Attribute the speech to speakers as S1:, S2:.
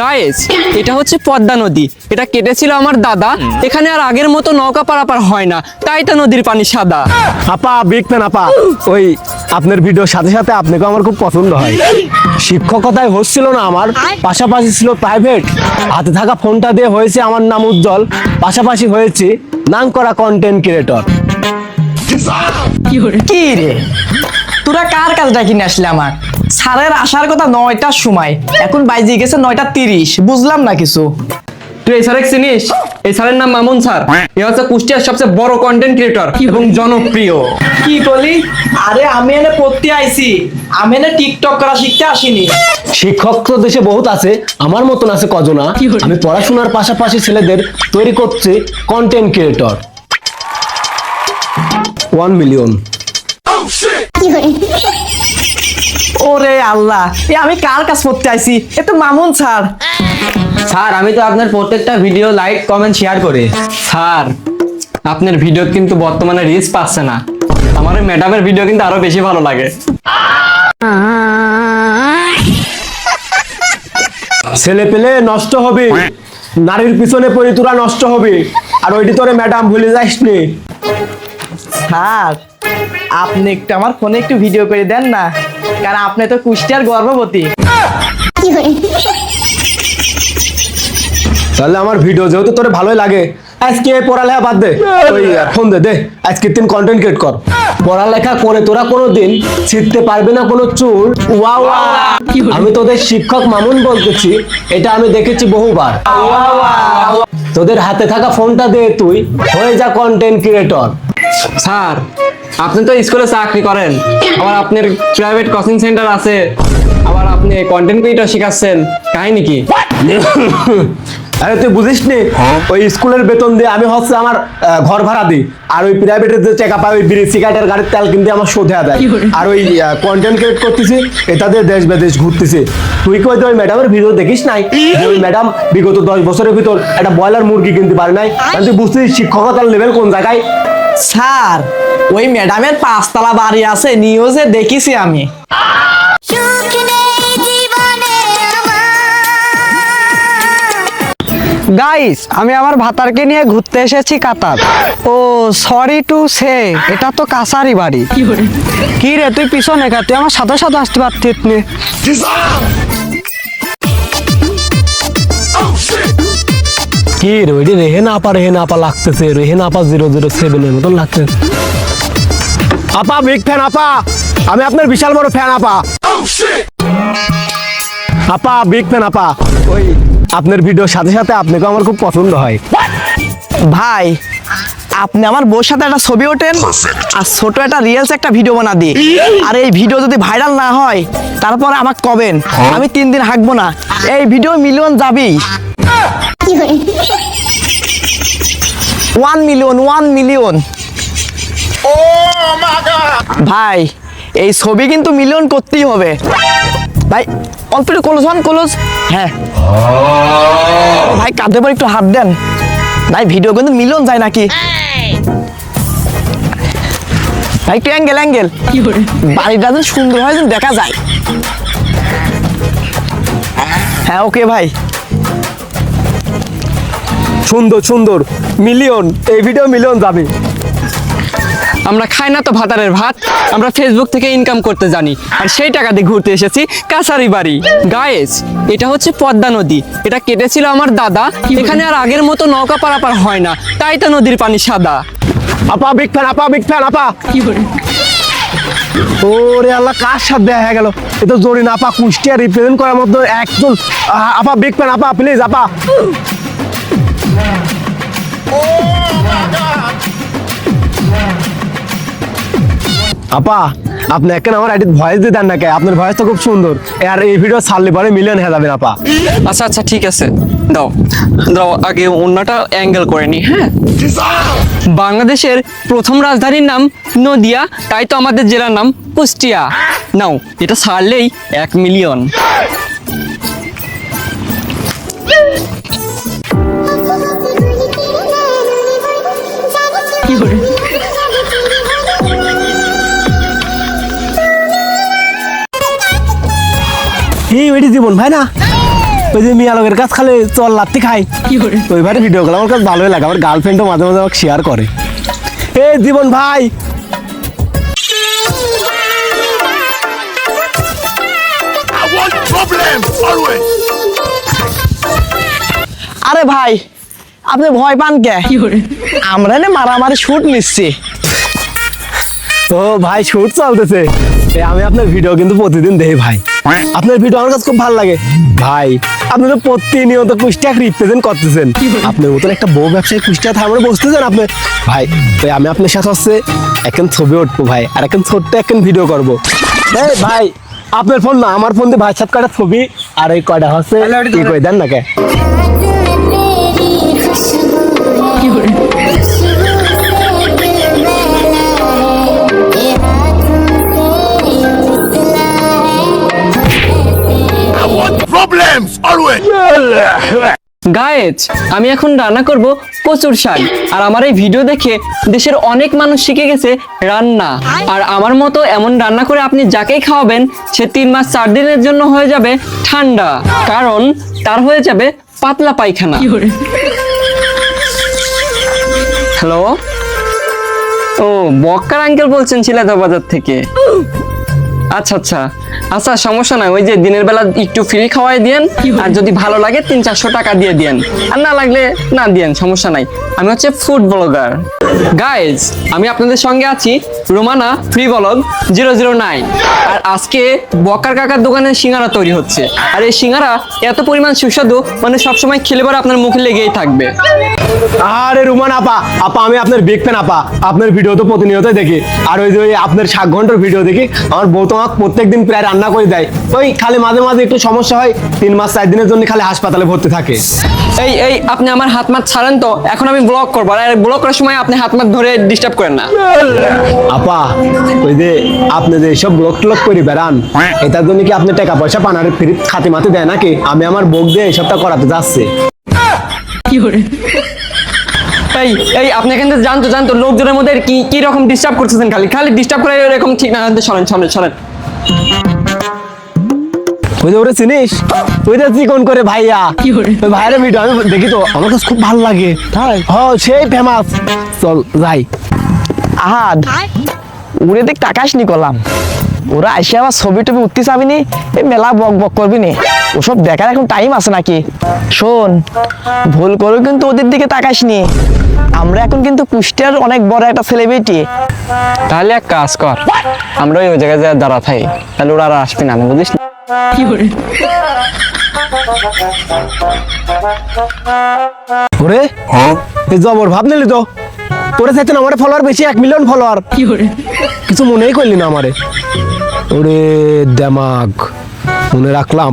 S1: Guys এটা হচ্ছে পদ্মা নদী। এটা কেটেছিল আমার দাদা। এখানে আর আগের মতো নৌকা পারাপার হয় না। তাই তো নদীর পানি সাদা।
S2: আপা বিগ ফ্যান আপা। ওই আপনার ভিডিওর সাথে সাথে আপনাকে আমার খুব পছন্দ হয়। শিক্ষকতায় হচ্ছিল না আমার পাশাপাশি ছিল প্রাইভেট হাতে থাকা ফোনটা দিয়ে হয়েছে আমার নাম উজ্জ্বল। পাশাপাশি হয়েছে নাম করা কন্টেন্ট ক্রিয়েটর
S3: কি রে? তোরা কার কাজ ডাকি আসলে আমার? স্যারের আসার কথা নয়টার সময়। এখন বাইজে গেছে নয়টা তিরিশ। বুঝলাম না কিছু।
S1: তুই এই স্যারের চিনিস? এই স্যারের নাম মামুন স্যার। এ হচ্ছে কুষ্টিয়ার সবচেয়ে বড় কন্টেন্ট ক্রিয়েটর এবং জনপ্রিয়।
S3: কি বলি? আরে আমি এনে পড়তে আইছি। আমি এনে টিকটক করা শিখতে আসিনি।
S2: শিক্ষক তো দেশে বহুত আছে। আমার মতন আছে কজনা আমি পড়াশোনার পাশাপাশি ছেলেদের তৈরি করছি কন্টেন্ট ক্রিয়েটর ওয়ান মিলিয়ন
S3: ওরে আল্লাহ এ আমি কার কাজ করতে আইছি? এ তো মামুন স্যার।
S1: স্যার আমি তো আপনার প্রত্যেকটা ভিডিও লাইক কমেন্ট শেয়ার করি। স্যার আপনার ভিডিও কিন্তু বর্তমানে রিচ পাচ্ছে না। আমার ম্যাডামের ভিডিও কিন্তু আরও বেশি ভালো লাগে।
S2: ছেলে পেলে নষ্ট হবে নারীর পিছনে পড়ি তোরা নষ্ট হবে। আর ওইটি তোরে ম্যাডাম ভুলে যাস নি
S3: স্যার আপনি একটু আমার ফোনে একটু ভিডিও করে দেন না। কারণ আপনি তো কুষ্টিয়ার গর্ভবতী।
S2: তাহলে আমার ভিডিও যেহেতু তোরে ভালোই লাগে আজকে পড়ালেখা বাদ দে। ওই ফোন দে দে আজকে তিন কন্টেন্ট ক্রিয়েট কর। পড়ালেখা করে তোরা কোনো দিন ছিটতে পারবে না কোনো চুল। ওয়া ওয়া আমি তোদের শিক্ষক মামুন বলতেছি এটা আমি দেখেছি বহুবার। তোদের হাতে থাকা ফোনটা দে তুই। হয়ে যা কন্টেন্ট ক্রিয়েটর
S1: স্যার আপনি তো স্কুলে চাকরি করেন আবার আপনার প্রাইভেট কোচিং সেন্টার আছে আবার আপনি কন্টেন্ট ক্রিয়েটর শিখাচ্ছেন কাহিনী কি?
S2: আরে তুই বুঝিস নি ওই স্কুলের বেতন দিয়ে আমি হচ্ছে আমার ঘর ভাড়া দিই আর ওই প্রাইভেটের যে টাকা পাই ওই বিড়ি সিগারেটের গাড়ির তেল কিনতে আমার শোধে দেয় আর ওই কন্টেন্ট ক্রিয়েট করতেছি এটা দিয়ে দেশ বিদেশ ঘুরতেছি। তুই কি হয়তো ওই ম্যাডামের ভিডিও দেখিস নাই? ওই ম্যাডাম বিগত দশ বছরের ভিতর একটা ব্রয়লার মুরগি কিনতে পারে নাই? কারণ তুই বুঝতেছিস শিক্ষকতার লেভেল কোন জায়গায়?
S3: স্যার ওই ম্যাডামের পাঁচতলা বাড়ি আছে নিউজে দেখিছি আমি।
S4: গাইস আমি আমার ভাতারকে নিয়ে ঘুরতে এসেছি কাতার। ও সরি টু সে এটা তো কাসারি বাড়ি। কি রে তুই পিছনে খা তুই আমার সাথে সাথে আসতে পারতিস নি।
S2: কি রে ওইটি রেহেন আপা রেহেন আপা লাগতেছে রেহেন আপা জিরো জিরো সেভেনের মতন লাগতেছে। আপা বিগ ফ্যান আপা। আমি আপনার বিশাল বড় ফ্যান আপা। আপা বিগ ফ্যান আপা। ওই আপনার ভিডিওর সাথে সাথে আপনাকে আমার খুব পছন্দ হয়।
S3: ভাই আপনি আমার বউর সাথে একটা ছবি ওঠেন আর ছোট একটা রিলস একটা ভিডিও বানা দিই আর এই ভিডিও যদি ভাইরাল না হয় তারপরে আমাকে কবেন? আমি তিন দিন হাঁকবো না। এই ভিডিও মিলিয়ন যাবেই। ওয়ান মিলিয়ন ওয়ান মিলিয়ন ভাই এই ছবি কিন্তু মিলন করতেই হবে। ভাই অল্প একটু ক্লোজ হন ক্লোজ হ্যাঁ। ভাই কাঁধে পর একটু হাত দেন। ভাই ভিডিও কিন্তু মিলন যায় নাকি? ভাই একটু অ্যাঙ্গেল অ্যাঙ্গেল বাড়িটা যেন সুন্দর হয় যেন দেখা যায়। হ্যাঁ ওকে ভাই।
S2: সুন্দর সুন্দর। মিলিয়ন এই ভিডিও মিলিয়ন যাবে।
S1: আমরা খাই না তো ভাতারের ভাত আমরা ফেসবুক থেকে ইনকাম করতে জানি। আর সেই টাকা দিয়ে ঘুরতে এসেছি কাছারি বাড়ি। গায়েস এটা হচ্ছে পদ্মা নদী। এটা কেটেছিল আমার দাদা। এখানে আর আগের মতো নৌকা পারাপার হয় না। তাই তো নদীর পানি সাদা।
S2: আপা বিগ ফ্যান আপা বিগ ফ্যান আপা। ওরে আল্লাহ কার সাথে দেখা গেল? এ তো জরিন আপা কুষ্টিয়া রিপ্রেজেন্ট করার মধ্যে একজন আপা বিগ ফ্যান আপা প্লিজ আপা। আপা, আপনি এখন আমার আইডি ভয়েস দিয়ে দেন না কে? আপনার ভয়েস তো খুব সুন্দর। আর এই ভিডিও ছাড়লে পরে মিলিয়ন হয়ে যাবেন আপা।
S1: আচ্ছা আচ্ছা ঠিক আছে। দাও। দাও, আগে অন্যটা অ্যাঙ্গেল করে নি হ্যাঁ? বাংলাদেশের প্রথম রাজধানীর নাম নদিয়া, তাই তো আমাদের জেলার নাম কুষ্টিয়া। নাও, এটা ছাড়লেই এক মিলিয়ন
S2: এই ওইটি জীবন ভাই না? ওই যে মিয়া লোকের কাছ খালে চল লাত্তি খাই। ওইবারে ভিডিও গুলো আমার কাছে ভালোই লাগে আমার গার্লফ্রেন্ডও মাঝে মাঝে আমাকে শেয়ার করে। এ জীবন ভাই.
S3: আরে ভাই আপনি ভয় পান কে? আমরা না মারামারি শুট নিচ্ছি।
S2: তো ভাই শুট চলতেছে। আমি আপনার ভিডিও কিন্তু প্রতিদিন দেখি ভাই। আপনার ভিডিও আমার কাছে খুব ভালো লাগে। ভাই আপনি তো প্রতিনিয়ত কুষ্টিয়া রিপ্রেজেন্ট করতেছেন। আপনার মতন একটা বউ ব্যবসায়ী কুষ্টিয়া থামড়ে বসতেছেন আপনি। ভাই তো আমি আপনার সাথে হচ্ছে এখন ছবি উঠবো ভাই আর এখন ছোট্ট এখন ভিডিও করব। হ্যাঁ ভাই আপনার ফোন না আমার ফোন দিয়ে ভাই সাথে কটা ছবি আর এই কটা হচ্ছে কি কই দেন না কে?
S5: Problems always.
S1: গায়েজ আমি এখন রান্না করব কচুর শাক। আর আমার এই ভিডিও দেখে দেশের অনেক মানুষ শিখে গেছে রান্না। আর আমার মতো এমন রান্না করে আপনি যাকেই খাওয়াবেন সে তিন মাস চার দিনের জন্য হয়ে যাবে ঠান্ডা। কারণ তার হয়ে যাবে পাতলা পায়খানা। হ্যালো ও বক্কার আঙ্কেল বলছেন শিলাদা বাজার থেকে আচ্ছা আচ্ছা। আচ্ছা সমস্যা নাই। ওই যে দিনের বেলা একটু ফ্রি খাওয়াই দিয়েন আর যদি ভালো লাগে তিন চারশো টাকা দিয়ে দিয়েন। আর না লাগলে না দিয়েন সমস্যা নাই। আমি হচ্ছে ফুড ব্লগার গাইজ আমি আপনাদের সঙ্গে আছি Romana free blog zero zero nine আর আজকে বকার কাকার দোকানে সিঙ্গারা তৈরি হচ্ছে। আর এই সিঙ্গারা এত পরিমাণ সুস্বাদু মানে সবসময় খেলে পরে আপনার মুখে লেগেই থাকবে।
S2: আরে রুমান আপা আপা আমি আপনার বিগ ফ্যান আপা। আপনার ভিডিও তো প্রতিনিয়তই দেখি। আর ওই যে আপনার সাত ঘণ্টার ভিডিও দেখি আমার বউ তো আমাকে প্রত্যেকদিন প্রায় রান্না করে দেয়। ওই খালি মাঝে মাঝে একটু সমস্যা হয় তিন মাস চার দিনের জন্য খালি হাসপাতালে ভর্তি থাকে।
S1: এই এই আপনি আমার হাত মাত ছাড়েন তো এখন আমি ব্লগ করব। আর ব্লগ করার সময় আপনি হাত মাত ধরে ডিস্টার্ব করেন না।
S2: আপা ওই যে আপনি যে সব ব্লক টলক করে বেড়ান এটার জন্য কি আপনি টাকা পয়সা পান আর ফ্রি খাতে মাতে দেয় নাকি? আমি আমার বউক দিয়ে এইসবটা করাতে যাচ্ছে।
S1: এই এই আপনি এখান থেকে জানতো জানতো লোকজনের মধ্যে কি কি রকম ডিস্টার্ব করতেছেন খালি? খালি ডিস্টার্ব করে এরকম ঠিক না সরেন সরেন সরেন।
S2: ওই যে ওরে চিনিস? ওই যে চিকন করে ভাইয়া? ওই ভাইয়ের ভিডিও আমি দেখি তো আমার কাছে খুব ভালো লাগে। তাই? হ্যাঁ সেই ফেমাস চল যাই।
S3: আহাদ উড়ে দেখ টাকাস নি কলাম। ওরা আবার ছবি টবি উঠতে চাবি নি এই মেলা বক বক করবি নি ওসব দেখার এখন টাইম আছে নাকি? শোন ভুল করেও কিন্তু ওদের দিকে তাকাস নি আমরা এখন কিন্তু কুষ্টিয়ার অনেক বড় একটা সেলিব্রিটি
S1: তাহলে এক কাজ কর আমরা ওই জায়গায় যা দাঁড়া থাই তাহলে ওরা আর আসবে না বুঝিস না?
S2: ওরে এই জবর ভাব নিলি তো? তোরে চাইতে না আমার ফলোয়ার বেশি এক মিলিয়ন ফলোয়ার কিছু মনেই করলি না আমারে। ওরে দেমাগ মনে রাখলাম।